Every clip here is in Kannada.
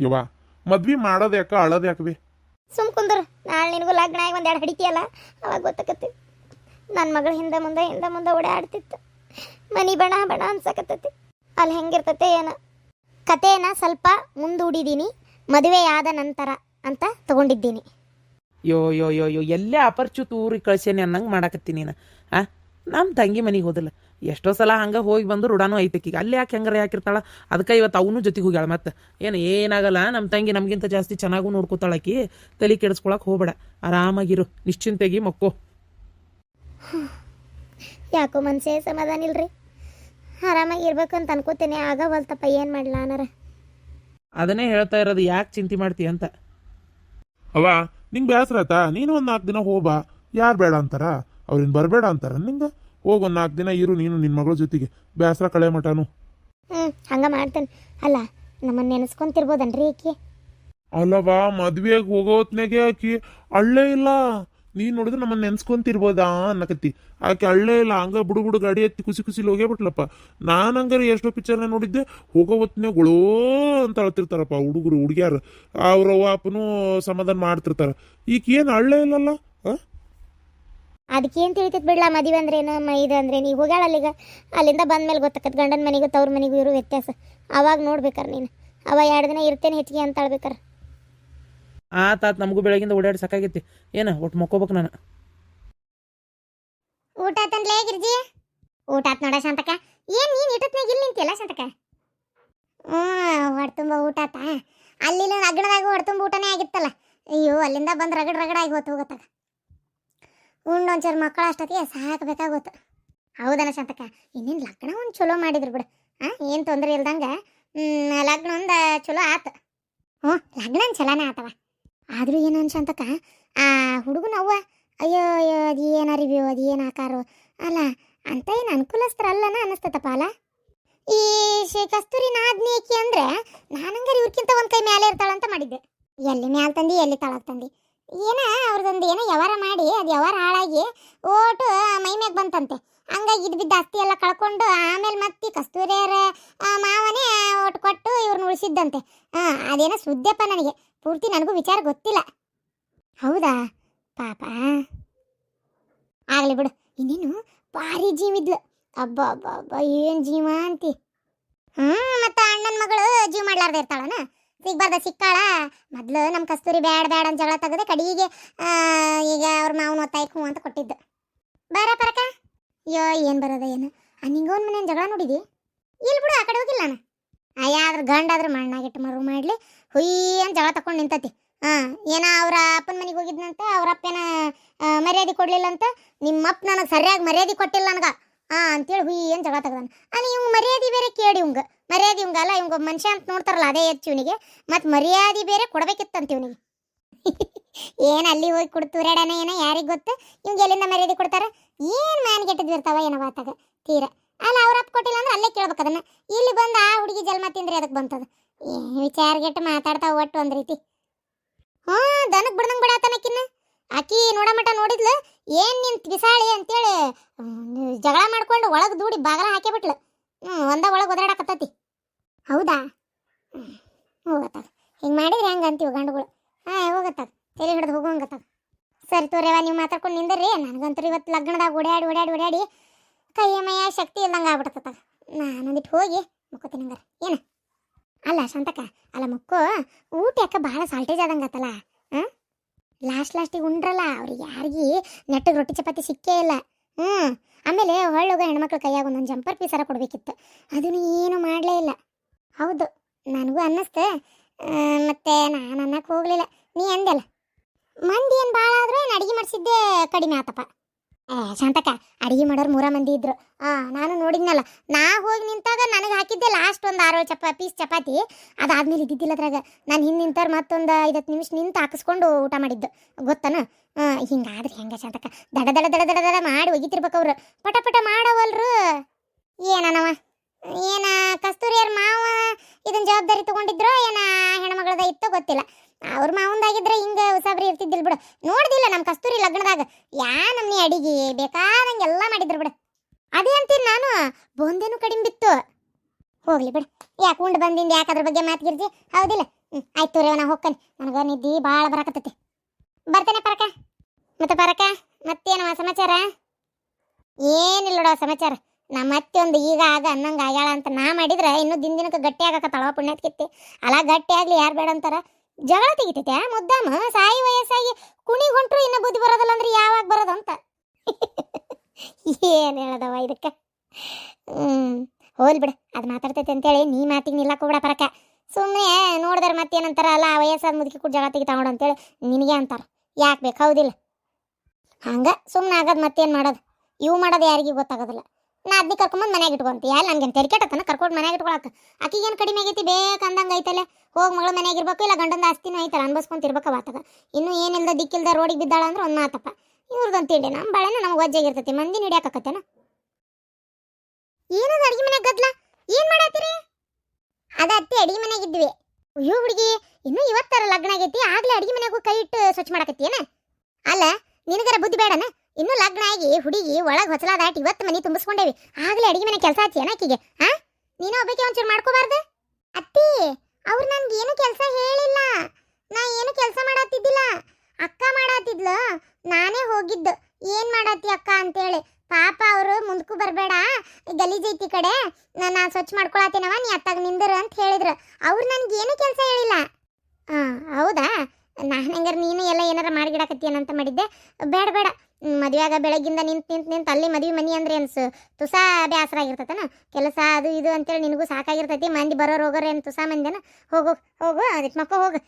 ಯವ್ವ ಮದ್ವಿ ಮಾಡೋದು ಯಾಕ ಅಳೋದು ಬಿ? ಸುಮ್ ಕುಂದ್ರ ನಾಳೆ ನಿನಗೂ ಲಗ್ನ ಆಗಿ ಒಂದೆರಡು ಹಡಿತಿಯಲ್ಲ ಅವಾಗ ಗೊತ್ತಾಕತಿ ನನ್ನ ಮಗಳ ಹಿಂದೆ ಮುಂದೆ ಹಿಂದೆ ಮುಂದೆ ಓಡಾಡ್ತಿತ್ತು. ಮನಿ ಬಣ ಬಣ ಅನ್ಸಕತ್ತೈತಿ. ಅಲ್ಲಿ ಹೆಂಗಿರ್ತತೆ ಏನ. ಕಥೆನ ಸ್ವಲ್ಪ ಮುಂದೂಡಿದೀನಿ ಮದುವೆ ಆದ ನಂತರ ಅಂತ ತಗೊಂಡಿದ್ದೀನಿ. ಯೋ ಯೋ ಯೋ ಯೋ ಎಲ್ಲೇ ಅಪರ್ಚು ತೂರಿ ಕಳ್ಸೇನಿ ಅನ್ನಂಗೆ ಮಾಡಾಕತ್ತೀನಿ ನೀನು ಆ? ನಮ್ಮ ತಂಗಿ ಮನೆಗೆ ಹೋದಿಲ್ಲ. ಎಷ್ಟೋ ಸಲ ಹಂಗೆ ಹೋಗಿ ಬಂದು ರುಡಾನು ಈಗ ಅಲ್ಲಿ ಯಾಕೆ ಹೆಂಗಾರ ಯಾಕಿರ್ತಾಳ ಅದಕ್ಕೆ ಇವತ್ತು ಅವನು ಜೊತೆಗೆ ಹೋಗ್ಯಾಳ ಮತ್ತೆ. ಏನು ಏನಾಗಲ್ಲ ನಮ್ಮ ತಂಗಿ ನಮಗಿಂತ ಜಾಸ್ತಿ ಚೆನ್ನಾಗೂ ನೋಡ್ಕೊತಾಳಕಿ ತಲೆ ಕೆಡಿಸ್ಕೊಳಕ್ಕೆ ಹೋಗ್ಬೇಡ. ಆರಾಮಾಗಿರು. ನಿಶ್ಚಿಂತೆಗಿ ಮಕ್ಕೋ. ಯಾಕೋ ಮನಸ್ಸೇ ಸಮಾಧಾನ ಇಲ್ರಿ? ಆರಾಮಾಗಿ ಇರ್ಬೇಕು ಅಂತ ಆಗ ಆಗವಲ್ತಪ್ಪ ಏನು ಮಾಡ್ಲಾ ಅನಾರ ಅದನ್ನೇ ಹೇಳ್ತಾ ಇರೋದು ಯಾಕೆ ಚಿಂತೆ ಮಾಡ್ತೀಯ ಅಂತ. ಅವ ನಿಂಗೆ ಬೇಸರ ಆಯ್ತಾ? ನೀನು ಒಂದು ನಾಲ್ಕು ದಿನ ಹೋಗ್ಬಾ. ಯಾರು ಬೇಡ ಅಂತಾರ? ಅವ್ರಿಂದ ಬರಬೇಡ ಅಂತಾರ ನಿಂಗೆ? ಹೋಗಿ ಒಂದು ನಾಲ್ಕು ದಿನ ಇರು ನೀನು ನಿನ್ನ ಮಗಳ ಜೊತೆಗೆ. ಬೇಸರ ಕಳೆ ಮಟನು ಹ್ಞೂ ಹಂಗೆ ಮಾಡ್ತೇನೆ. ಅಲ್ಲ ನಮ್ಮನ್ನ ನೆನೆಸ್ಕೊಂತಿರ್ಬೋದನ್ರಿ ಆಕಿ? ಅಲ್ಲವಾ ಮದ್ವೆಗೆ ಹೋಗೋತ್ನಾಗೆ ಆಕಿ ಅಳ್ಳೇ ಇಲ್ಲ. ನೀನು ನೋಡಿದ್ರೆ ನಮ್ಮನ್ನ ನೆನ್ಸ್ಕೊಂತಿರ್ಬೋದಾ ಅನ್ನಕತ್ತಿ. ಆಕೆ ಅಳ್ಳೇ ಇಲ್ಲ ಹಂಗ ಬುಡು ಬುಡು ಗಾಡಿ ಎತ್ತಿ ಕುಸಿ ಕುಸಿಲಿ ಹೋಗೇ ಬಿಟ್ಲಪ್ಪ ನಾನು ಹಂಗಾರೆ ಎಷ್ಟೋ ಪಿಕ್ಚರ್ನ ನೋಡಿದ್ದೆ ಹೋಗೋ ಗೊಳೋ ಅಂತ ಅಳ್ತಿರ್ತಾರಪ್ಪ ಹುಡುಗರು ಹುಡುಗ್ಯಾರು. ಅವ್ರ ಅವ್ವ ಅಪ್ಪನೂ ಸಮಾಧಾನ ಮಾಡ್ತಿರ್ತಾರ. ಈಕೇನ್ ಏನು ಅಳ್ಳೇ ಇಲ್ಲಲ್ಲ? ಅದಕ್ಕೆ ಏನು ತಿಳಿತೈತೆ ಬಿಡ್ಲಾ ಮದುವೆ ಅಂದ್ರೆ ಏನು ಮ ಇದು ಅಂದ್ರೆ ನೀವು ಹೋಗ್ಯಾಳ ಅಲ್ಲಿಗ? ಅಲ್ಲಿಂದ ಬಂದ ಮೇಲೆ ಗೊತ್ತಾಕತ್ ಗಂಡನ ಮನೆಗೂ ತವ್ರ ಮನೆಗೂ ಇರೋ ವ್ಯತ್ಯಾಸ. ಅವಾಗ ನೋಡ್ಬೇಕಾರ ನೀನು. ಅವ ಎರಡು ದಿನ ಇರ್ತೇನೆ ಹೆಚ್ಚಿಗೆ ಅಂತ ಆ ತಾತ ನಮಗೂ ಬೆಳಗಿಂದ ಓಡಾಡಿ ಸಾಕಾಗೈತಿ. ಏನು ಒಟ್ಟು ಮಕ್ಕೋಬೇಕು ನಾನು? ಊಟ ಆತನ್ಲೇ ಗಿರ್ಜಿ? ಊಟ ಆತ್ ನೋಡ ಶಾಂತಕ ಏನ್ ನೀನ್ ಇಟ್ಟತ್ನಾಗ ಇಲ್ಲಿ ನಿಂತಿಯಲ್ಲ ಶಾಂತಕ ಹ್ಞೂ ಹೊಡ್ತುಂಬ ಊಟ ಆತ. ಅಲ್ಲಿ ಅಗ್ಣದಾಗ ಹೊಡ್ತುಂಬ ಊಟನೇ ಆಗಿತ್ತಲ್ಲ. ಅಯ್ಯೋ ಅಲ್ಲಿಂದ ಬಂದು ರಗಡ್ ರಗಡ ಆಗಿ ಹೋತು ಹೋಗತ್ತಾಗ. ಉಂಡು ಒಂಚೂರು ಮಕ್ಕಳು ಅಷ್ಟೊತ್ತಿಗೆ ಸಾಕಬೇಕಾಗುತ್ತೆ ಹೌದನ ಶಾಂತಕ್ಕ, ಇನ್ನೇನು ಲಗ್ನ ಒಂದು ಚಲೋ ಮಾಡಿದ್ರು ಬಿಡು. ಹಾಂ ಏನು ತೊಂದರೆ ಇಲ್ದಂಗೆ ಲಗ್ನ ಒಂದು ಚಲೋ ಆತು. ಹ್ಞೂ ಲಗ್ನ ಚಲೋನೇ ಆತವ. ಆದರೂ ಏನು ಅನ್ಸಂತಕ ಆ, ಹುಡುಗನ ಅವ್ವ, ಅಯ್ಯೋ ಅಯ್ಯೋ, ಅದು ಏನು ಅರಿವ್ಯೋ ಅದು ಏನು ಆಕಾರೋ. ಅಲ್ಲ, ಅಂತ ಏನು ಅನುಕೂಲಸ್ಥರಲ್ಲನ ಅನ್ನಿಸ್ತತಪ್ಪ ಅಲ್ಲ? ಈ ಶ್ರೀ ಕಸ್ತೂರಿ ನಾದ್ನೇಕಿ ಅಂದ್ರೆ ನಾನಂಗಾರೆ ಇವ್ರಕ್ಕಿಂತ ಒಂದು ಕೈ ಮೇಲೆ ಇರ್ತಾಳಂತ ಮಾಡಿದ್ದೆ. ಎಲ್ಲಿ ಮ್ಯಾಲ್ ತಂದು, ಎಲ್ಲಿ ತಳಗೆ ತಂದಿ. ಏನ ಅವ್ರದೊಂದು ಏನೋ ವ್ಯವಹಾರ ಮಾಡಿ, ಅದು ವ್ಯವಹಾರ ಹಾಳಾಗಿ ಓಟು ಮೈ ಮ್ಯಾಗ ಬಂತಂತೆ. ಹಂಗಾಗಿ ಇದು ಬಿದ್ದ ಆಸ್ತಿ ಎಲ್ಲ ಕಳ್ಕೊಂಡು ಆಮೇಲೆ ಮತ್ತೆ ಕಸ್ತೂರಿಯರ ಮಾವನೇ ಓಟ್ ಕೊಟ್ಟು ಇವ್ರನ್ನ ಉಳಿಸಿದ್ದಂತೆ. ಹಾಂ, ಅದೇನೋ ಸುದ್ದಿಯಪ್ಪ ನನಗೆ. ಪೂರ್ತಿ ನನಗೂ ವಿಚಾರ ಗೊತ್ತಿಲ್ಲ. ಹೌದಾ? ಪಾಪ. ಆಗಲಿ ಬಿಡು. ಇನ್ನೇನು ಭಾರಿ ಜೀವಿದ್ಲು ಅಬ್ಬ ಅಬ್ಬ ಅಬ್ಬ ಏನು ಜೀವ ಅಂತಿ. ಹ್ಞೂ ಮತ್ತು ಅಣ್ಣನ ಮಗಳು ಜೀವ ಮಾಡ್ಲಾರ್ದ ಇರ್ತಾಳನ? ಸಿಗ್ಬಾರ್ದ, ಸಿಕ್ಕಾಳ? ಮೊದ್ಲು ನಮ್ಮ ಕಸ್ತೂರಿ ಬ್ಯಾಡ ಬ್ಯಾಡ ಅಂತ ಜಗಳ ತೆಗೆದು ಕಡಿಗೆ ಈಗ ಅವ್ರ ಮಾವನ ಒತ್ತಾಯಕ್ಕೆ ಅಂತ ಕೊಟ್ಟಿದ್ದು. ಬರ ಪರಕ? ಅಯ್ಯೋ, ಏನು ಬರೋದ ಏನು? ನಿಂಗೊಂದು ಮನೆ ಜಗಳ ನೋಡಿದಿ? ಇಲ್ಲಿ ಬಿಡು, ಆ ಕಡೆ ಹೋಗಿಲ್ಲ ನಾನು. ಗಂಡ ಗಂಡಾದ್ರ ಮಣ್ಣಾಗಿಟ್ಟು ಮರು ಮಾಡ್ಲಿ. ಹುಯ್ ಅಂತ ಜಗಳ ತಕೊಂಡು ನಿಂತತಿ. ಹಾಂ, ಏನೋ ಅವ್ರ ಅಪ್ಪನ ಮನೆಗೆ ಹೋಗಿದ್ನಂತೆ, ಅವ್ರ ಅಪ್ಪೇನ ಮರ್ಯಾದೆ ಕೊಡ್ಲಿಲ್ಲ ಅಂತ ನಿಮ್ಮಪ್ಪ ನನಗೆ ಸರಿಯಾಗಿ ಮರ್ಯಾದೆ ಕೊಟ್ಟಿಲ್ಲ ನನಗ. ಹಾಂ ಅಂತೇಳಿ ಹುಯ್ ಅಂತ ಜಗಳ ತೆಗ್ದಾನ. ಇವ್ ಮರ್ಯಾದೆ ಬೇರೆ ಕೇಳಿ ಇವಂಗ ಮರ್ಯಾದೆ ಇವಂಗಲ್ಲ ಇವಂಗ ಮನುಷ್ಯ ಅಂತ ನೋಡ್ತಾರಲ್ಲ, ಅದೇ ಹೆಚ್ಚು ಇವನಿಗೆ. ಮತ್ತು ಮರ್ಯಾದೆ ಬೇರೆ ಕೊಡಬೇಕಿತ್ತಂತ ಇವನಿಗೆ. ಏನು ಅಲ್ಲಿ ಹೋಗಿ ಕೊಡ್ತೂರಾಡನ ಏನೋ ಯಾರಿಗೆ ಗೊತ್ತು? ಇವಂಗ ಎಲ್ಲಿಂದ ಮರ್ಯಾದೆ ಕೊಡ್ತಾರೆ? ಏನು ಮ್ಯಾನ್ ಕೆಟ್ಟದ್ದು ಇರ್ತಾವ ಏನೋ ಆತಾಗ ತೀರ. ಅಲ್ಲ ಅವ್ರ ಅಪ್ಪ ಕೊಟ್ಟಿಲ್ಲ ಅಂದ್ರೆ ಅಲ್ಲೇ ಕೇಳ್ಬೇಕು ಅದನ್ನ. ಇಲ್ಲಿ ಬಂದು ಆ ಹುಡುಗಿ ಜನ್ಮ ತಿಂದ್ರೆ ಅದಕ್ಕೆ ಬಂತದ. ವಿಚಾರಗೆಟ್ಟು ಮಾತಾಡ್ತಾವ ಒಟ್ಟು ಒಂದು ರೀತಿ. ಹ್ಞೂ ದನಕ್ಕೆ ಬಿಡ್ದಂಗೆ ಬಿಡಾತನಕ್ಕಿನ್ನ ಆಕಿ ನೋಡಮಟ ನೋಡಿದ್ಲು, ಏನು ನಿನ್ ಬಿಸಾಳಿ ಅಂತೇಳಿ ಜಗಳ ಮಾಡ್ಕೊಂಡು ಒಳಗೆ ದೂಡಿ ಬಾಗಲ ಹಾಕೇ ಬಿಟ್ಲು ಹ್ಞೂ ಒಂದ ಒಳಗೆ ಒದರಾಡಕತ್ತತಿ. ಹೌದಾ? ಹೋಗತ್ತಾಗ ಹಿಂಗೆ ಮಾಡಿದ್ರೆ ಹೆಂಗೆ ಅಂತೀವಿ ಗಂಡುಗಳು? ಹಾಂ ಹೋಗತ್ತಾಗ ತಲೆ ಹಿಡಿದು ಹೋಗೋಂಗತ್ತಾಗ ಸರಿ ತೋರಿವ ನೀವು ಮಾತಾಡ್ಕೊಂಡು ನಿಂದ್ರಿ. ನನಗಂತೂ ಇವತ್ತು ಲಗ್ನದಾಗ ಓಡಾಡಿ ಓಡಾಡಿ ಓಡಾಡಿ ಕೈಯ ಮೈಯ ಶಕ್ತಿ ಇಲ್ದಂಗೆ ಆಗ್ಬಿಡ್ತದ ನಾನೊಂದಿಟ್ಟು ಹೋಗಿ ಮುಕ್ಕೋತೀನಿ ಹಂಗಾರೆ. ಏನು? ಅಲ್ಲ ಶಾಂತಕ ಅಲ್ಲ ಮುಕ್ಕು, ಊಟ ಯಾಕೆ ಭಾಳ ಸಾಲ್ಟೇಜ್ ಆದಂಗತ್ತಲ್ಲ ಹಾಂ ಲಾಸ್ಟ್ ಲಾಸ್ಟಿಗೆ ಉಂಡ್ರಲ್ಲ, ಅವ್ರಿಗೆ ಯಾರಿಗೆ ನೆಟ್ಟಗೆ ರೊಟ್ಟಿ, ಚಪಾತಿ ಸಿಕ್ಕೇ ಇಲ್ಲ. ಹ್ಞೂ ಆಮೇಲೆ ಹೊಳ್ಳೋಗ ಹೆಣ್ಮಕ್ಳು ಕೈಯಾಗ ಒಂದೊಂದು ಜಂಪರ್ ಪೀಸರ ಕೊಡಬೇಕಿತ್ತು. ಅದನ್ನು ಏನು ಮಾಡಲೇ ಇಲ್ಲ. ಹೌದು, ನನಗೂ ಅನ್ನಿಸ್ತು. ಮತ್ತೆ ನಾನು ಅನ್ನಕ್ಕೆ ಹೋಗಲಿಲ್ಲ. ನೀ ಅಂದೆಲ್ಲ ಮಂದಿ ಏನು ಭಾಳ ಆದ್ರೆ ಏನು ಅಡುಗೆ ಮಾಡಿಸಿದ್ದೆ ಕಡಿಮೆ ಆತಪ್ಪ. ಏ ಶಾಂತಕ ಅಡುಗೆ ಮಾಡೋರು ಮೂರ ಮಂದಿ ಇದ್ರು. ಆ, ನಾನು ನೋಡಿದ್ನಲ್ಲ, ನಾ ಹೋಗಿ ನಿಂತಾಗ ನನಗೆ ಹಾಕಿದ್ದೆ ಲಾಸ್ಟ್ ಒಂದು ಆರು ಚಪಾ ಪೀಸ್ ಚಪಾತಿ. ಅದಾದ್ಮೇಲೆ ಇದ್ದಿದ್ದಿಲ್ಲ ಅದ್ರಾಗ. ನಾನು ಹಿಂದೆ ನಿಂತವ್ರು ಮತ್ತೊಂದು ಐದತ್ತು ನಿಮಿಷ ನಿಂತು ಹಾಕಿಸ್ಕೊಂಡು ಊಟ ಮಾಡಿದ್ದು. ಗೊತ್ತನ? ಹಿಂಗಾದ್ರೆ ಹೆಂಗೆ ಶಾಂತಕ ದಡ ದಡ ದಡ ದಡ ದಡ ಮಾಡಿ ಒಗಿತಿರ್ಬೇಕು ಅವರು. ಪಟ ಪಟ ಮಾಡವಲ್ರು. ಏನನವ? ಏನ ಕಸ್ತೂರಿಯರ್ ಮಾವ ಜವಾಬ್ದಾರಿ ತಗೊಂಡಿದ್ರೋ ಏನ ಹೆಣ್ಮಗಳದ ಇತ್ತೋ ಗೊತ್ತಿಲ್ಲ. ಅವ್ರ ಮಾವಂದಾಗಿದ್ರೆ ಹಿಂಗ ಉಸಾಬ್ರಿ ಇರ್ತಿದ್ದಿಲ್ಲ ಬಿಡು. ನೋಡ್ದಿಲ್ಲ ನಮ್ಮ ಕಸ್ತೂರಿ ಲಗ್ನದಾಗ. ಯಾ ನಮ್ಮನಿ ಅಡಿಗೆ ಬೇಕಾದಂಗೆ ಎಲ್ಲ ಮಾಡಿದ್ರು ಬಿಡು. ಅದೇ ಅಂತೀನಿ ನಾನು. ಬೊಂದೇನು ಕಡಿಮೆ ಬಿತ್ತು. ಹೋಗ್ಲಿ ಬಿಡು. ಯಾಕೆ ಉಂಡು ಬಂದಿಂದ ಯಾಕೆ ಅದ್ರ ಬಗ್ಗೆ ಮಾತಿಗಿರ್ಜಿ ಹೌದಿಲ್ಲ. ಹ್ಞೂ ಆಯ್ತು ರೀ ನಾ ಹೋಗ್ತೇನೆ ನನಗೆ ನಿದ್ದೆ ಭಾಳ ಬರಕತ್ತೈತಿ. ಬರ್ತೇನೆ ಪರಕ. ಮತ್ತೆ ಪರಕ, ಮತ್ತೇನವ ಸಮಾಚಾರ? ಏನಿಲ್ಲ ನೋಡೋ ಸಮಾಚಾರ. ನಾ ಅತ್ತೆ ಒಂದು ಈಗ ಆಗ ಅನ್ನಂಗೆ ಆಗ್ಯಾಳ ಅಂತ ನಾ ಮಾಡಿದ್ರೆ ಇನ್ನೂ ದಿನ ದಿನಕ್ಕೆ ಗಟ್ಟಿ ಆಗಕತ್ತಾಳ ಪುಣ್ಯತ್ ಕಿತ್ತಿ ಅಲ್ಲ ಗಟ್ಟಿ ಆಗಲಿ ಯಾರು ಬೇಡ ಅಂತಾರ? ಜಗಳ ತೆಗಿತೈತೆ ಮುದ್ದಾಮ? ಸಾಯಿ ವಯಸ್ಸಾಗಿ ಕುಣಿ ಹೊಂಟ್ರು ಇನ್ನು ಬುದ್ಧಿ ಬರೋದಿಲ್ಲ ಅಂದ್ರೆ ಯಾವಾಗ ಬರೋದು ಅಂತ. ಏನ್ ಹೇಳದವ ಇದಕ್ಕೆ? ಹ್ಞೂ ಹೋಲ್ ಬಿಡು, ಅದು ಮಾತಾಡ್ತೈತೆ ಅಂತೇಳಿ ನೀ ಮಾತಿಗೆ ನಿಲ್ಲಕ್ಕೆ ಕೂಡ ಪರಕ. ಸುಮ್ಮನೆ ನೋಡಿದ್ರೆ ಮತ್ತೇನಂತಾರ ಅಲ್ಲ ವಯಸ್ಸಾದ ಮುದುಕಿ ಕೂಡ ಜಗಳ ತೆಗಿತಾ ನೋಡು ಅಂತೇಳಿ ನಿನಗೆ ಅಂತಾರೆ. ಯಾಕೆ ಬೇಕು, ಹೌದಿಲ್ಲ? ಹಂಗೆ ಸುಮ್ಮನೆ ಆಗೋದು ಮತ್ತೇನು ಮಾಡೋದು? ಇವು ಮಾಡೋದು ಯಾರಿಗೂ ಗೊತ್ತಾಗೋದಿಲ್ಲ. ನಾ ಅದನ್ನ ಕರ್ಕೊಂಬಂದು ಮನ್ಯಾಗ ಇಟ್ಕೊಂತೀಯ? ಯಾರು ನನಗೆ ತೆರಿಕೆಟತನ ಕರ್ಕೊಂಡು ಮನ್ಯಾಗ ಇಟ್ಕೊಳಕ? ಏನು ಕಡಿಮೆ ಆಗೈತಿ? ಬೇಕಂದಂಗೆ ಐತಲ್ಲ ಹೋಗಿ ಮಗಳು ಮನೆಗೆ ಇರಬೇಕು, ಇಲ್ಲ ಗಂಡಂದ ಆಸ್ತಿನೂ ಐತಲ್ಲ ಅನ್ಬಸ್ಕೊಂತಿರ್ಬೇಕು ಆತಗ. ಇನ್ನೂ ಏನಿಲ್ಲದ ದಿಕ್ಕಿಲ್ದ ರೋಡಿಗೆ ಬಿದ್ದಾಳ ಅಂದ್ರೆ ಒಂದು ಮಾತಪ್ಪ. ಇವ್ರದೊಂದು ತಿಂಡಿ ನಮ್ಮ ಬಾಳೆನ ನಮ್ಗೆ ಒಜ್ಜಾಗಿರ್ತೈತಿ ಮಂದಿ ಹಿಡಿಯಾಕತ್ತೇನ ಏನದು ಅಡಿಗೆ ಮನೆಗೆ ಗದ್ಲ? ಏನು ಮಾಡತ್ತೀರಿ ಅದ ಅತ್ತಿ ಅಡಿಗೆ ಮನೆಗೆ ಇದ್ವಿ. ಅಯ್ಯೋ ಹುಡುಗಿ, ಇನ್ನೂ ಇವತ್ತರ ಲಗ್ನ ಆಗೈತಿ, ಆಗ್ಲೇ ಅಡಿಗೆ ಮನೆಗೂ ಕೈ ಇಟ್ಟು ಸ್ವಚ್ಛ ಮಾಡಕತ್ತಿ ಅಲ್ಲ, ನಿನಗರ ಬುದ್ಧಿ ಬೇಡನ? ಇನ್ನೂ ಲಗ್ನ ಆಗಿ ಹುಡುಗಿ ಒಳಗೆ ಹೊಸಲ ದಾಟಿ ಇವತ್ತು ಮನಿ ತುಂಬಿಸ್ಕೊಂಡೇವಿ. ಆಗ್ಲೇ ಅಡಿಗೆ ಮನೆ ಕೆಲಸ ಆಚಿ ಆಕಿಗೆ ಹಾ ನೀನು ಒಬ್ಬಕ್ಕೆ ಒಂಚೂರು ಮಾಡ್ಕೋಬಾರ್ದು? ಅತ್ತಿ, ಅವ್ರು ನನ್ಗೆ ಏನು ಕೆಲಸ ಹೇಳಿಲ್ಲ. ನಾ ಏನು ಕೆಲಸ ಮಾಡತ್ತಿದ್ದಿಲ್ಲ ಅಕ್ಕ ಮಾಡತ್ತಿದ್ಲು ನಾನೇ ಹೋಗಿದ್ದು. ಏನು ಮಾಡತ್ತಿ ಅಕ್ಕ ಅಂತೇಳಿ. ಪಾಪ ಅವರು ಮುಂದಕ್ಕೂ ಬರಬೇಡ. ಗಲೀಜೈತಿ ಕಡೆ. ನಾನು ಸ್ವಚ್ಛ ಮಾಡ್ಕೊಳತ್ತೀನವ ನೀ ಅತ್ತಾಗ ನಿಂದರು ಅಂತ ಹೇಳಿದ್ರು. ಅವ್ರು ನನಗೇನು ಕೆಲಸ ಹೇಳಿಲ್ಲ. ಹಾಂ ಹೌದಾ? ನಾನು ಹಂಗಾರೆ ನೀನು ಎಲ್ಲ ಏನಾರ ಮಾಡಿಗಿಡಕತ್ತೀಯನಂತ ಮಾಡಿದ್ದೆ. ಬೇಡ ಬೇಡ. ಮದುವೆಯಾಗ ಬೆಳಗ್ಗಿಂದ ನಿಂತು ನಿಂತು ನಿಂತು ಅಲ್ಲಿ ಮದುವೆ ಮನಿ ಅಂದ್ರೆ ಅನ್ಸು ತುಸಾ ಬೇಸರ ಆಗಿರ್ತೈತನ? ಕೆಲಸ ಅದು ಇದು ಅಂತೇಳಿ ನಿನಗೂ ಸಾಕಾಗಿರ್ತೈತಿ, ಮಂದಿ ಬರೋರು ಹೋಗೋರು ಏನು ತುಸಾ ಮಂದಿನ? ಹೋಗು ಹೋಗು ಅದಕ್ಕೆ ಮಕ್ಕ ಹೋಗು.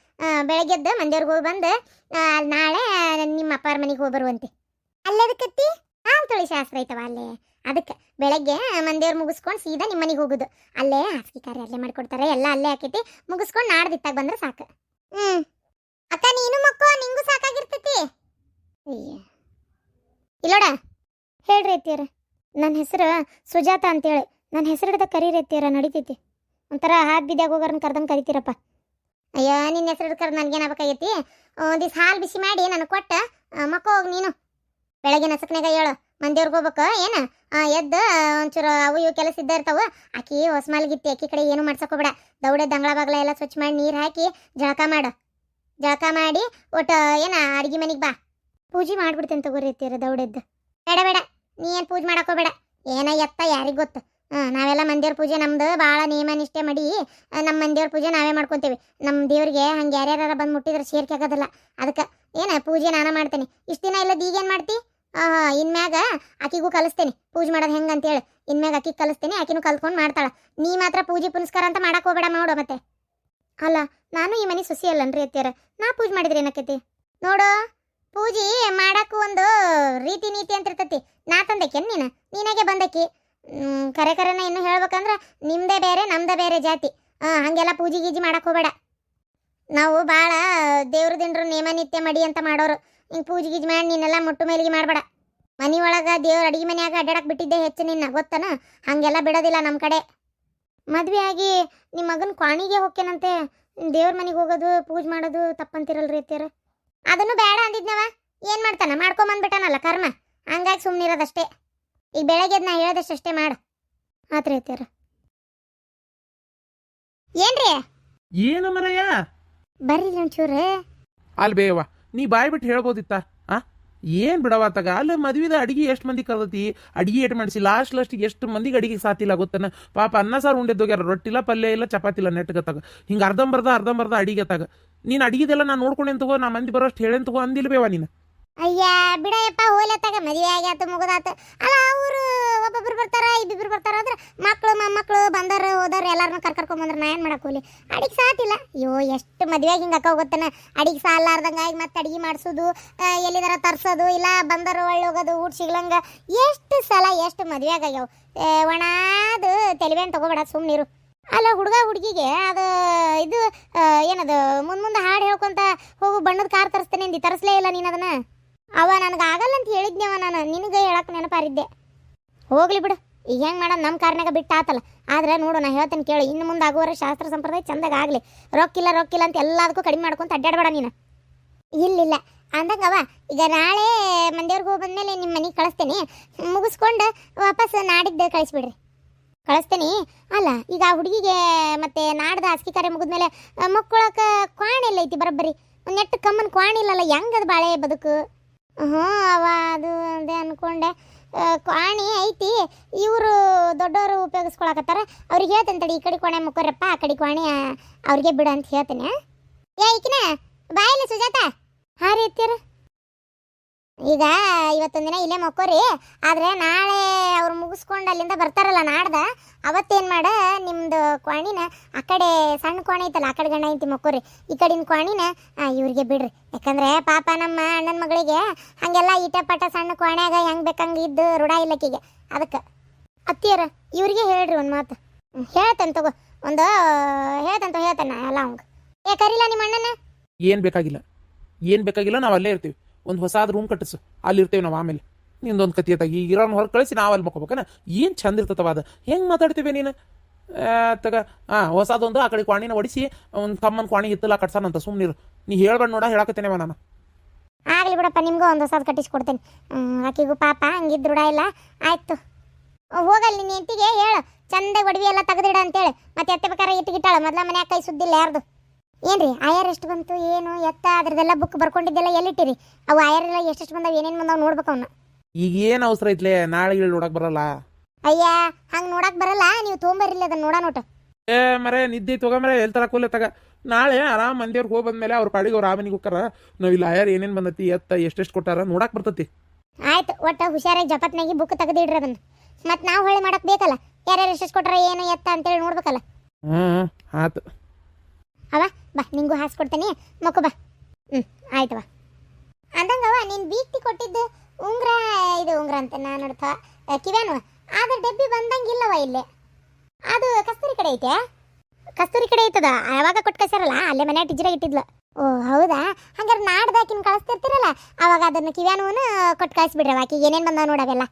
ಬೆಳಗ್ಗೆದ್ದು ಮಂದಿಯವ್ರಿಗೆ ಹೋಗಿ ಬಂದು ನಾಳೆ ನಿಮ್ಮ ಅಪ್ಪಾರ ಮನೆಗೆ ಹೋಗಿ ಬರುವಂತೆ. ಅಲ್ಲೆದಕ್ಕತ್ತಿ ಆ ತೊಳಿ ಶಾಸ್ತ್ರ ಐತವ ಅಲ್ಲೇ. ಅದಕ್ಕೆ ಬೆಳಗ್ಗೆ ಮಂದಿಯವ್ರು ಮುಗಿಸ್ಕೊಂಡು ಸೀದಾ ನಿಮ್ಮ ಮನೆಗೆ ಹೋಗುದು. ಅಲ್ಲೇ ಹಾಸಿಗೆ ಕಾರ್ಯ ಅಲ್ಲೇ ಮಾಡಿಕೊಡ್ತಾರೆ, ಎಲ್ಲ ಅಲ್ಲೇ ಹಾಕೈತಿ ಮುಗಿಸ್ಕೊಂಡು ನಾಡ್ದಿತ್ತಾಗ ಬಂದ್ರೆ ಸಾಕು. ಹ್ಮ್. ಅಕ್ಕ, ನೀನು ಮಕ್ಕೋ, ನಿಂಗೂ ಸಾಕಾಗಿರ್ತೈತಿ. ಇಲ್ಲೋಡ, ಹೇಳ್ರಿ ಅತ್ತೀರ ನನ್ನ ಹೆಸರು ಸುಜಾತ ಅಂತೇಳಿ. ನನ್ನ ಹೆಸರು ಹಿಡ್ದ ಕರೀರಿ ಅತ್ತೀರ ನಡಿತೈತಿ. ಒಂಥರ ಹಾತ್ ಬಿದ್ದಾಗ ಹೋಗೋರ್ನ ಕರ್ದಂಗೆ ಕರಿತೀರಪ್ಪ. ಅಯ್ಯೋ ನಿನ್ನ ಹೆಸರು ಕರೆದು ನನಗೇನಾಗಬೇಕಾಗೈತಿ ಒಂದಿವ್ಸ ಹಾಲು ಬಿಸಿ ಮಾಡಿ ನನಗೆ ಕೊಟ್ಟ ಮಕ್ಕ ಹೋಗಿ ನೀನು. ಬೆಳಗ್ಗೆ ನಸಕ್ನಾಗ ಹೇಳು, ಮಂದಿಯವ್ರಿಗೆ ಹೋಗ್ಬೇಕು, ಏನು? ಎದ್ದು, ಒಂಚೂರು ಅವು ಇವು ಕೆಲಸ ಇದ್ದ ಇರ್ತಾವ. ಆಕಿ ಹೊಸ್ಮಾಲ್ಗಿತ್ತಿ, ಆಕಿ ಕಡೆ ಏನು ಮಾಡ್ಸಕ್ಕೋಬೇಡ ದೌಡೆ, ದಂಗಳ, ಬಾಗ್ಲ ಎಲ್ಲ ಸ್ವಚ್ಛ ಮಾಡಿ ನೀರು ಹಾಕಿ ಜಳಕ ಮಾಡು. ಜಳಕ ಮಾಡಿ ಒಟ್ಟು ಏನ ಅಡ್ಗೆ ಮನೆಗೆ ಬಾ. ಪೂಜೆ ಮಾಡ್ಬಿಡ್ತೇನೆ ತಗೋರಿ ಅತ್ತೀರ ದೌಡೆದ್ದು. ಬೇಡ ಬೇಡ, ನೀ ಏನು ಪೂಜೆ ಮಾಡಕ್ ಹೋಗ್ಬೇಡ. ಏನ ಎತ್ತ ಯಾರಿಗೆ ಗೊತ್ತು? ನಾವೆಲ್ಲ ಮಂದಿಯವ್ರ ಪೂಜೆ ನಮ್ದು ಭಾಳ ನಿಯಮ ನಿಷ್ಠೆ ಮಾಡಿ. ನಮ್ಮ ಮಂದಿಯವ್ರ ಪೂಜೆ ನಾವೇ ಮಾಡ್ಕೊಂತೀವಿ. ನಮ್ಮ ದೇವ್ರಿಗೆ ಹಂಗೆ ಯಾರ್ಯಾರ ಬಂದು ಮುಟ್ಟಿದ್ರೆ ಸೇರ್ಕೆ ಆಗೋದಿಲ್ಲ. ಅದಕ್ಕೆ ಏನ ಪೂಜೆ ನಾನು ಮಾಡ್ತೇನೆ. ಇಷ್ಟು ದಿನ ಇಲ್ಲದ ಈಗೇನು ಮಾಡ್ತಿ? ಇನ್ಮ್ಯಾಗ ಆಕಿಗೂ ಕಲಿಸ್ತೇನೆ ಪೂಜೆ ಮಾಡೋದು ಹೆಂಗೆ ಅಂತೇಳಿ. ಇನ್ಮ್ಯಾಗ ಆಕಿಗೆ ಕಲಿಸ್ತೇನೆ, ಆಕಿನೂ ಕಲ್ತ್ಕೊಂಡು ಮಾಡ್ತಾಳ. ನೀ ಮಾತ್ರ ಪೂಜೆ ಪುನಸ್ಕಾರ ಅಂತ ಮಾಡಕ್ ಹೋಗ್ಬೇಡ ನೋಡು ಮತ್ತೆ. ಅಲ್ಲ, ನಾನು ಈ ಮನೆ ಸೊಸಿ ಅಲ್ಲನ್ರಿ ಅತ್ಯಾರ ನಾ ಪೂಜೆ ಮಾಡಿದ್ರೆ ಏನಕ್ಕೈತಿ ನೋಡು, ಪೂಜೆ ಮಾಡಕ್ಕೂ ಒಂದು ರೀತಿ ನೀತಿ ಅಂತ ಇರ್ತತಿ ನಾ ತಂದಕ್ಕೆ ನೀನು? ನೀನಾಗೆ ಬಂದಕ್ಕಿ? ಕರೆ ಕರೆನ ಇನ್ನು ಹೇಳ್ಬೇಕಂದ್ರೆ ನಿಮ್ದೇ ಬೇರೆ, ನಮ್ದೇ ಬೇರೆ ಜಾತಿ. ಹಾಂ ಹಾಗೆಲ್ಲ ಪೂಜೆ ಗೀಜಿ ಮಾಡಕ್ಕೆ ಹೋಗ್ಬೇಡ. ನಾವು ಭಾಳ ದೇವ್ರ ದಿಂಡ್ರು ನೇಮ ನಿತ್ಯ ಮಡಿ ಅಂತ ಮಾಡೋರು. ಹಿಂಗೆ ಪೂಜೆ ಗೀಜಿ ಮಾಡಿ ನೀನೆಲ್ಲ ಮುಟ್ಟು ಮೇಲಿಗೆ ಮಾಡಬೇಡ. ಮನೆ ಒಳಗೆ ದೇವ್ರ ಅಡಿಗೆ ಮನೆಯಾಗ ಅಡ್ಡಾಡಕ್ಕೆ ಬಿಟ್ಟಿದ್ದೆ ಹೆಚ್ಚು ನಿನ್ನ, ಗೊತ್ತನ? ಹಾಗೆಲ್ಲ ಬಿಡೋದಿಲ್ಲ ನಮ್ಮ ಕಡೆ. ಮದ್ವೆ ಆಗಿ ನಿಮ್ಮ ಮಗನ ಕ್ವಾಣಿಗೆ ಹೋಗ್ತೇನಂತೆ ದೇವ್ರ ಮನೆಗೆ ಹೋಗೋದು ಪೂಜೆ ಮಾಡೋದು ತಪ್ಪಂತಿರಲ್ರಿ ಅತ್ತಿಯರ. ಅದನ್ನು ಬೇಡ ಅಂದಿದ್ನವ. ಏನ್ ಮಾಡ್ತಾನ? ಮಾಡ್ಕೊಂಬಂದ್ಬಿಟ್ಟಾನಲ್ಲ ಕರ್ಮ. ಹಂಗಾಗಿ ಸುಮ್ಮನಿರೋದಷ್ಟೇ ಈಗ ಬೆಳಗ್ಗೆ ನಾ ಹೇಳದಷ್ಟೇ ಮಾಡು. ಆತ್ರಿ ಅತ್ತಿಯರ. ಏನ್ರಿ? ಏನು ಮರಯ್ಯ? ಬರ್ರಿ ಒಂಚೂರು ಅಲ್ಬೇವ ಬೇವ ನೀ ಬಾಯ್ ಬಿಟ್ಟು ಹೇಳ್ಬೋದಿತ್ತ? ಏನ್ ಬಿಡವ ತಗ? ಅಲ್ಲಿ, ಮದ್ವಿದ ಅಡಿಗೆ ಎಷ್ಟು ಮಂದಿ ಕರ್ದತಿ? ಅಡಿಗೆ ಏಟ್ ಮಾಡಿಸಿ? ಲಾಸ್ಟ್ ಲಾಸ್ಟ್ ಎಷ್ಟು ಮಂದಿಗೆ ಅಡಿಗೆ ಸಾತಿಲ್ಲ ಗೊತ್ತನ? ಪಾಪ ಅನ್ನ ಸಾರು ಉಂಡಿದ್ದೋಗ್ಯಾರ ರೊಟ್ಟಿಲ್ಲ, ಪಲ್ಯ ಇಲ್ಲ, ಚಪಾತಿ ಇಲ್ಲ ಅರ್ಧಂ ಹಿಂಗೆ ಅರ್ಧಂಬರ್ಧ ಅರ್ಧಂಬರ್ಧ ಅಡಿಗೆ ತಾಗ. ನೀನು ಅಡಿಗೆದೆಲ್ಲ ನಾನು ಅಂತ ತಗೋ, ನಾ ಮಂದಿ ಬರೋಷ್ಟು ಹೇಳೇನ್ ತಗೋ ಅಂದಿಲ್ಲ ಬೇವ ನೀನು. ಅಯ್ಯ ಬಿಡಯಪ್ಪ ಹೋಲತ್ತಾಗ ಮದುವೆ ಆಗ್ಯಾತ, ಮುಗದಾತ. ಅಲ್ಲ, ಅವರು ಒಬ್ಬೊಬ್ರು ಬರ್ತಾರ, ಇಬ್ಬಿಬ್ರು ಬರ್ತಾರ ಅಂದ್ರೆ ಮಕ್ಕಳು ಮೊಮ್ಮಕ್ಕಳು ಬಂದಾರ ಹೋದಾರ ಎಲ್ಲಾರನ್ನ ಕರ್ಕರ್ಕೊಂಡ್ ಬಂದ್ರೆ ನಾ ಏನು ಮಾಡಕ್ ಹೋಲಿ ಅಡಿಗೆ ಸಾತಿಲ್ಲ ಅಯ್ಯೋ, ಎಷ್ಟು ಮದುವೆ ಹಿಂಗೆ ಅಕ್ಕ ಗೊತ್ತಾನ? ಅಡಿಗೆ ಸಾಲಾರ್ದಂಗ ಆಗಿ ಮತ್ತೆ ಅಡಿಗೆ ಮಾಡಿಸೋದು ಎಲ್ಲಿದಾರ ತರ್ಸೋದು, ಇಲ್ಲ ಬಂದರ ಒಳ್ಳೆ ಹೋಗೋದು, ಊಟ ಸಿಗ್ಲಂಗ ಎಷ್ಟು ಸಲ ಎಷ್ಟು ಮದುವೆ ಆಗ್ಯಾವ? ಒಣಾದು ತೆಲಿವೇನ್ ತಗೋಬೇಡ ಸುಮ್ಮನಿರು ಅಲ್ಲ, ಹುಡುಗ ಹುಡುಗಿಗೆ ಅದು, ಇದು ಏನದು, ಮುಂದ್ ಮುಂದೆ ಹಾಡು ಹೇಳ್ಕೊಂತ ಹೋಗು, ಬಣ್ಣದ ಕಾರ್ ತರಿಸ್ತೇನೆ ಅಂದಿ, ತರಿಸ್ಲೇ ಇಲ್ಲ ನೀನು ಅದನ್ನ? ಅವ ನನಗೆ ಆಗಲ್ಲ ಅಂತ ಹೇಳಿದ್ನೇವ ನಾನು. ನಿನಗೆ ಹೇಳಕ್ ನೆನಪಾರಿದ್ದೆ. ಹೋಗ್ಲಿ ಬಿಡು. ಈಗ ಹೆಂಗೆ ಮಾಡೋದು ನಮ್ಮ ಕಾರ್ನಾಗ ಬಿಟ್ಟು ಆತಲ್ಲ. ಆದ್ರೆ ನೋಡು, ನಾ ಹೇಳ್ತೇನೆ ಕೇಳು, ಇನ್ನು ಮುಂದೆ ಆಗುವರೆ ಶಾಸ್ತ್ರ ಸಂಪ್ರದಾಯ ಚಂದಾಗ ಆಗಲಿ. ರೊಕ್ಕಿಲ್ಲ ರೊಕ್ಕಿಲ್ಲ ಅಂತ ಎಲ್ಲದಕ್ಕೂ ಕಡಿಮೆ ಮಾಡ್ಕೊಂತ ಅಡ್ಡಾಡಬೇಡ ನೀನು. ಇಲ್ಲಿಲ್ಲ. ಅಂದಂಗವ ಈಗ ನಾಳೆ ಮಂದಿಯವ್ರಿಗೆ ಹೋಗಿ ಬಂದಮೇಲೆ ನಿಮ್ಮ ಮನೆಗೆ ಕಳಿಸ್ತೇನೆ. ಮುಗಿಸ್ಕೊಂಡು ವಾಪಸ್ ನಾಡಿದ್ದು ಕಳಿಸ್ಬಿಡ್ರಿ. ಕಳಿಸ್ತೀನಿ. ಅಲ್ಲ, ಈಗ ಆ ಹುಡುಗಿಗೆ ಮತ್ತೆ ನಾಡ್ದ ಹಾಸಿಗೆ ಕಾರ್ಯ ಮುಗಿದ್ಮೇಲೆ ಮಕ್ಕಳಕ್ಕೆ ಕ್ವಾಣಿ ಇಲ್ಲ ಐತಿ ಬರೋಬ್ಬರಿ. ಒಂದು ನೆಟ್ಟು ಕಮ್ಮನ್ ಕ್ವಾಣಿ ಇಲ್ಲಲ್ಲ, ಹೆಂಗದು ಬಾಳೆ ಬದುಕು? ಹ್ಞೂ ಅವ ಅದು ಅದೇ ಅನ್ಕೊಂಡೆ. ಆ, ಕ್ವಾಣಿ ಐತಿ ಇವರು ದೊಡ್ಡವರು ಉಪಯೋಗಿಸ್ಕೊಳಕತ್ತಾರ. ಅವ್ರಿಗೆ ಹೇಳ್ತೇನೆ ತಡಿ ಈ ಕಡೆ ಕೋಣೆ ಮುಕ್ಕೋರಪ್ಪ ಆ ಕಡೆ ಕೋಣೆ ಅವರಿಗೆ ಬಿಡು ಅಂತ ಹೇಳ್ತೇನೆ. ಏ ಈಕಿನ ಬಾಯಿಲ್ಲ ಸುಜಾತ? ಹಾಂ ರೀ ಅತ್ತೀರ ಈಗ ಇವತ್ತೊಂದು ದಿನ ಇಲ್ಲೇ ಮಕ್ಕೋರಿ, ಆದ್ರೆ ನಾಳೆ ಅವ್ರು ಮುಗಿಸ್ಕೊಂಡು ಅಲ್ಲಿಂದ ಬರ್ತಾರಲ್ಲ ನಾಡ್ದ, ಅವತ್ತೇನು ಮಾಡ, ನಿಮ್ದು ಕ್ವಾಣಿನ ಆ ಕಡೆ ಸಣ್ಣ ಕೋಣೆ ಐತಲ್ಲ, ಆ ಕಡೆ ಗಂಡ ಐತಿ ಮಕ್ಕೋರಿ, ಈ ಕಡಿನ ಕ್ವಾಣಿನ ಇವ್ರಿಗೆ ಬಿಡ್ರಿ. ಯಾಕಂದ್ರೆ ಪಾಪ ನಮ್ಮ ಅಣ್ಣನ ಮಗಳಿಗೆ ಹಂಗೆಲ್ಲ ಈಟ ಪಟ ಸಣ್ಣ ಕೋಣ್ಯಾಗ ಹೆಂಗ್ ಬೇಕಂಗೆ ಇದ್ದು ರೂಢ ಇಲ್ಲಕ್ಕಿಗೆ. ಅದಕ್ಕೆ ಅತ್ತಿಯರ ಇವ್ರಿಗೆ ಹೇಳ್ರಿ ಒಂದು ಮಾತು. ಹೇಳ್ತೇನೆ ತಗೋ, ಒಂದು ಹೇಳ್ತಂತ ಹೇಳ್ತಾನೆ ಅಲ್ಲ ಅವಂಗ. ಏ ಕರಿಲ್ಲ ನಿಮ್ಮ ಅಣ್ಣನ? ಏನು ಬೇಕಾಗಿಲ್ಲ. ಏನು ಬೇಕಾಗಿಲ್ಲ, ನಾವು ಅಲ್ಲೇ ಇರ್ತೀವಿ. ಒಂದು ಹೊಸಾದ ರೂಮ್ ಕಟ್ಟಿಸು. ಅಲ್ಲಿ ಇರ್ತೇವೆ ನಾವು ಆಮೇಲೆ. ನಿಂದೊಂದು ಕತಿ ಆತಾಗ ಈಗ ಇರೋನ್ ಹೊರಗೆ ಕಳಿಸಿ ನಾವು ಅಲ್ಲಿ ಮಕ್ಕೋಬೇಕನ? ಏನು ಚಂದ ಇರ್ತತವ ಅದು? ಹೆಂಗೆ ಮಾತಾಡ್ತೀವಿ ನೀನು? ತಗ ಹಾಂ ಹೊಸದೊಂದು ಆ ಕಡೆ ಕ್ವಾಣಿನ ಒಡಿಸಿ, ಒಂದು ತಮ್ಮನ ಕ್ವಾಣಿ ಇತ್ತಲ್ಲ ಕಟ್ಸಾನಂತ ಸುಮ್ಮನಿರು ನೀ ಹೇಳ್ಬೇಡ ನೋಡ, ಹೇಳಕತ್ತೇನೆ ನಾನು. ಆಗಲಿ ಬಿಡಪ್ಪ, ನಿಮಗೂ ಒಂದು ಹೊಸದು ಕಟ್ಟಿಸ್ಕೊಡ್ತೇನೆ. ಆಕಿಗೂ ಪಾಪ ಹಂಗಿದ್ದು ದೃಢ ಇಲ್ಲ. ಆಯ್ತು. ಹೋಗಲ್ಲ ನಿನ್ನ ಹೆಂಡತಿಗೆ ಹೇಳು. ಚಂದ ಒಡವಿ ಎಲ್ಲ ತೆಗೆದಿಡ ಅಂತೇಳಿ. ಮತ್ತೆ ಎತ್ತೆ ಇಟ್ಟಿಗೆ ಇಟ್ಟಿಗಿಟ್ಟಾಳ. ಮೊದಲ ಮನ್ಯಾಗ ಕೈ ಸುದ್ದಿಲ್ಲ ಯಾರ್ದು? ಏನ್ರಿ ಆಯರ್ ಎಷ್ಟು ಬಂತು ಏನು ಎತ್ತ ಅದ್ರದ್ದೆಲ್ಲ ಬುಕ್ ಬರ್ಕೊಂಡಿದ್ದೆಲ್ಲ ಎಲ್ಲಿಟ್ಟಿರಿ? ಅವು ಆಯರ್ ಎಲ್ಲ ಎಷ್ಟೆಷ್ಟು ಬಂದಾವ ಏನೇನು ಬಂದಾವ ನೋಡ್ಬೇಕು ಅವನ್ನ ಈಗ ಏನು ಅವಸರ ಐತ್ಲೆ ನಾಳೆ ಇಲ್ಲಿ ನೋಡಕ್ ಬರಲ್ಲ? ಅಯ್ಯ ಹಂಗೆ ನೋಡಕ್ ಬರಲ್ಲ ನೀವು ತೊಗೊಂಬರ್ರಿಲ್ಲ ಅದನ್ನ ನೋಡ ನೋಟ. ಏ ಮರೆ ನಿದ್ದೆ ತಗೊಂಬರೆ ಎಲ್ಲಿ ತರಕೋಲೆ ತಗ. ನಾಳೆ ಆರಾಮ್ ಮಂದಿಯವ್ರಿಗೆ ಹೋಗಿ ಬಂದ್ಮೇಲೆ ಅವ್ರ ಪಾಡಿಗೆ ಅವ್ರ ಆಮನಿಗೆ ಹೋಗ್ತಾರ ನಾವು ಇಲ್ಲಿ ಆಯರ್ ಏನೇನು ಬಂದತಿ ಎತ್ತ ಎಷ್ಟೆಷ್ಟು ಕೊಟ್ಟಾರ ನೋಡಕ್ಕೆ ಬರ್ತತಿ. ಆಯ್ತು ಒಟ್ಟು ಹುಷಾರಾಗಿ ಜಪತ್ನಾಗಿ ಬುಕ್ ತೆಗೆದಿಡ್ರಿ ಅದನ್ನ. ಮತ್ತೆ ನಾವು ಹೊಳೆ ಮಾಡಕ್ ಬೇಕಲ್ಲ ಯಾರ್ಯಾರು ಎಷ್ಟೆಷ್ಟು ಕೊಟ್ಟರೆ ಏನು ಎತ್ತ ಅಂತೇಳಿ ನೋಡ್ಬೇಕಲ್ಲ. ಹ್ಞೂ ಆತು. ಅವ, ಬಾ, ನಿಂಗೂ ಹಾಸ್ಕೊಡ್ತೀನಿ ಮಕ್ಕು ಬಾ. ಹ್ಞೂ ಆಯ್ತವ ಅಂದಂಗವ ನೀನು ಬೀಕ್ತಿ ಕೊಟ್ಟಿದ್ದು ಉಂಗ್ರ, ಇದು ಉಂಗ್ರ ಅಂತ ನಾನು ಅರ್ಥ ಕಿವ್ಯಾನು. ಆದ್ರೆ ಡಬ್ಬಿ ಬಂದಂಗಿಲ್ಲವ ಇಲ್ಲಿ. ಅದು ಕಸ್ತೂರಿ ಕಡೆ ಐತೆ? ಕಸ್ತೂರಿ ಕಡೆ ಐತದ? ಯಾವಾಗ ಕೊಟ್ಟು ಅಲ್ಲೇ ಮನೆ ಟಿಜ್ರಾಗ ಇಟ್ಟಿದ್ಲು. ಓ, ಹೌದಾ? ಹಂಗಾರೆ ನಾಡ್ದಾಕಿನ ಕಳಿಸ್ತಿರ್ತಿರಲ್ಲ? ಅವಾಗ ಅದನ್ನ ಕಿವ್ಯಾನುವನ್ನು ಕೊಟ್ಟು ಕಳಿಸ್ಬಿಡ್ರಿ ಆಕಿ ಏನೇನು ಬಂದವ ನೋಡವೆಲ್ಲ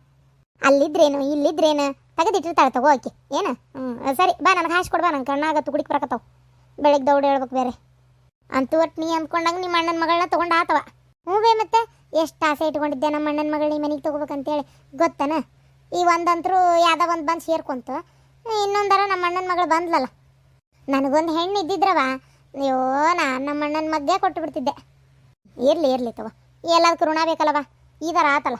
ಅಲ್ಲಿದ್ರೇನು, ಇಲ್ಲಿದ್ರೇನು? ತೆಗೆದಿಟ್ಟಿರ್ತಾಳೆ ತಗೋ ಆಕಿ. ಏನು? ಹ್ಞೂ ಸರಿ, ಬಾ, ನನಗೆ ಹಾಸ್ಕೊಡ್ ಬಾ. ನಂಗೆ ಕಣ್ಣಾಗ ತುಗುಡಿಕ್ ಬರಕತ್ತಾವ. ಬೆಳಗ್ಗೆ ದೌಡ್ ಹೇಳ್ಬೇಕು ಬೇರೆ. ಅಂತೂ ಒಟ್ಟು ನೀ ಅಂದ್ಕೊಂಡಾಗ ನಿಮ್ಮ ಅಣ್ಣನ ಮಗಳನ್ನ ತೊಗೊಂಡು ಆತವ. ಹ್ಞೂ ಬೇ ಮತ್ತೆ? ಎಷ್ಟು ಆಸೆ ಇಟ್ಕೊಂಡಿದ್ದೆ ನಮ್ಮ ಅಣ್ಣನ ಮಗಳು ನೀ ಮನೆಗೆ ತೊಗೋಬೇಕಂತೇಳಿ ಗೊತ್ತನ? ಈ ಒಂದಂತರೂ ಯಾವ್ದೋ ಒಂದು ಬಂದು ಸೇರ್ಕೊಂತು. ಇನ್ನೊಂದರ ನಮ್ಮ ಅಣ್ಣನ ಮಗಳು ಬಂದ್ಲಲ್ಲ. ನನಗೊಂದು ಹೆಣ್ಣು ಇದ್ದಿದ್ರವ. ಅಯ್ಯೋ, ನಾನು ನಮ್ಮ ಅಣ್ಣನ ಮಗ್ಗೆ ಕೊಟ್ಟು ಬಿಡ್ತಿದ್ದೆ ಇರಲಿ ಇರಲಿ ತವ ಎಲ್ಲದಕ್ಕೂ ಋಣ ಬೇಕಲ್ಲವ? ಈ ಥರ ಆತಲ್ಲ.